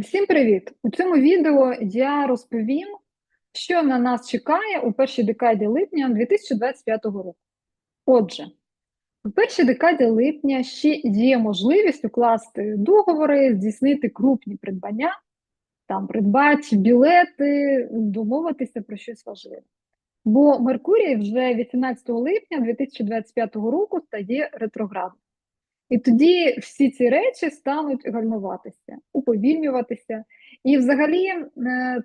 Всім привіт! У цьому відео я розповім, що на нас чекає у першій декаді липня 2025 року. Отже, у першій декаді липня ще є можливість укласти договори, здійснити крупні придбання, там придбати білети, домовитися про щось важливе. Бо Меркурій вже 18 липня 2025 року стає ретроградним. І тоді всі ці речі стануть гальмуватися, уповільнюватися, і взагалі е,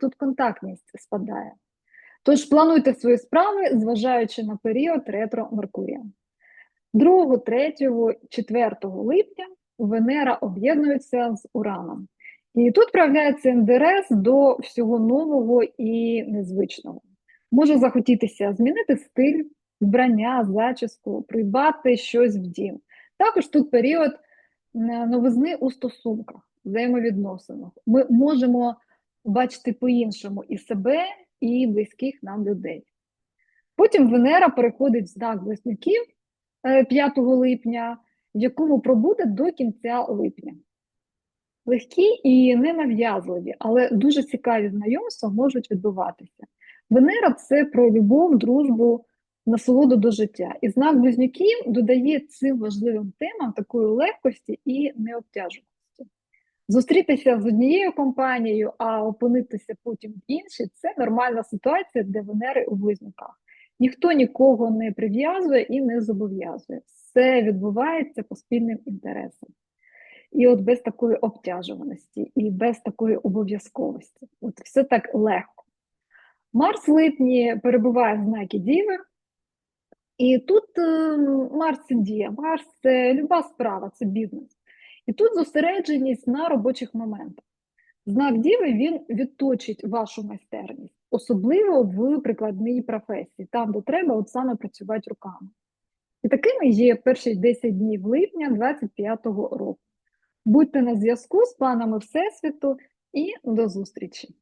тут контактність спадає. Тож плануйте свої справи, зважаючи на період ретро Меркурія. 2, 3, 4 липня Венера об'єднується з Ураном. І тут проявляється інтерес до всього нового і незвичного. Може захотітися змінити стиль, вбрання, зачіску, придбати щось в дім. Також тут період е, новизни у стосунках, взаємовідносинах. Ми можемо бачити по-іншому і себе, і близьких нам людей. Потім Венера переходить в знак близнюків 5 е, липня, в якому пробуде до кінця липня. Легкі і ненав'язливі, але дуже цікаві знайомства можуть відбуватися. Венера це про любов, дружбу, насолоду до життя. І знак близнюків додає цим важливим темам такої легкості і необтяженості. Зустрітися з однією компанією, а опинитися потім в іншій це нормальна ситуація для Венери у близнюках. Ніхто нікого не прив'язує і не зобов'язує. Все відбувається по спільним інтересам. І от без такої обтяжуваності, і без такої обов'язковості. От все так легко. Марс в липні перебуває в знакі Діви, і тут е, Марс це діє, Марс це люба справа, це бізнес. І тут зосередженість на робочих моментах. Знак Діви він відточить вашу майстерність, особливо в прикладній професії, там, де треба от саме працювати руками. І такими є перші 10 днів липня 2025 року. Будьте на зв'язку з планами Всесвіту і до зустрічі!